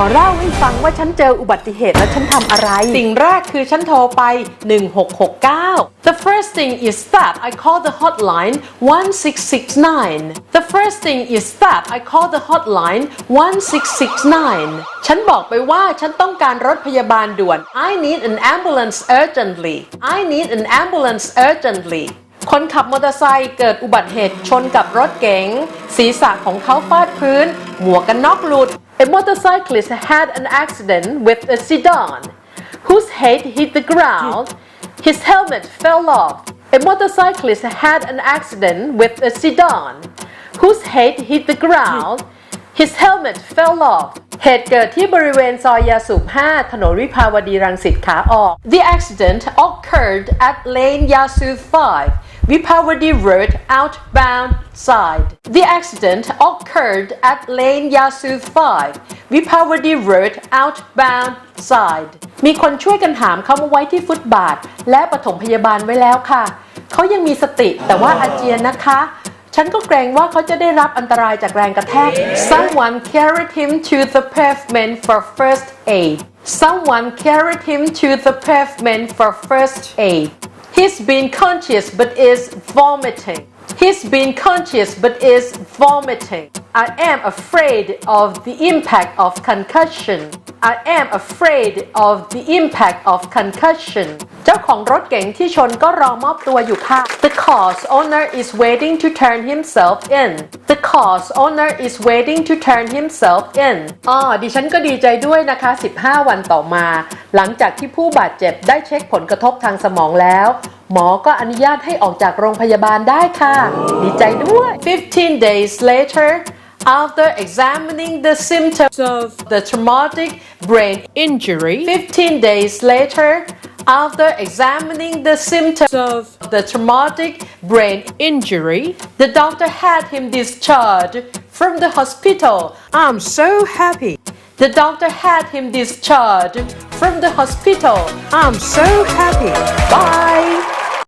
อเล่าให้ฟังว่าฉันเจออุบัติเหตุและฉันทำอะไร สิ่งแรกคือฉันโทรไป 1669 The first thing is that I call the hotline 1669 The first thing is that I call the hotline 1669 ฉันบอกไปว่าฉันต้องการรถพยาบาลด่วน I need an ambulance urgently I need an ambulance urgently คนขับมอเตอร์ไซค์เกิดอุบัติเหตุชนกับรถเก๋งศีรษะของเขาฟาดพื้น หมวกกันน็อกหลุด A motorcyclist had an accident with a sedan whose head hit the ground His helmet fell off A motorcyclist had an accident with a sedan whose head hit the ground His helmet fell off เหตุเกิดที่บริเวณซอยยาสูบ 5 ถนนวิภาวดีรังสิตขาออก The accident occurred at lane Yasuf 5, Vipavadi Road outbound side. The accident occurred at lane Yasuf 5, Vipavadi Road outbound side. มีคนช่วยกันหามเขามาไว้ที่ฟุตบาท และปฐมพยาบาลไว้แล้วค่ะ เขายังมีสติแต่ว่าอาเจียนนะคะ ฉันก็เกรงว่าเขาจะได้รับอันตรายจากแรงกระแทก Someone carried him to the pavement for first aid. Someone carried him to the pavement for first aid. He's been conscious but is vomiting. He's been conscious but is vomiting. I am afraid of the impact of concussion. I am afraid of the impact of concussion. เจ้าของรถเก๋งที่ชนก็รอมอบตัวอยู่ค่ะ The car's owner is waiting to turn himself in. The car's owner is waiting to turn himself in. อ๋อดิฉันก็ดีใจด้วยนะคะ 15 วันต่อมา หลังจากที่ผู้บาดเจ็บได้เช็คผลกระทบทางสมองแล้ว หมอก็อนุญาตให้ออกจากโรงพยาบาลได้ค่ะ ดีใจด้วย 15 days later after examining the symptoms of the traumatic brain injury 15 days later after examining the symptoms of the traumatic brain injury the doctor had him discharged from the hospital I'm so happy. the doctor had him discharged from the hospital I'm so happy. bye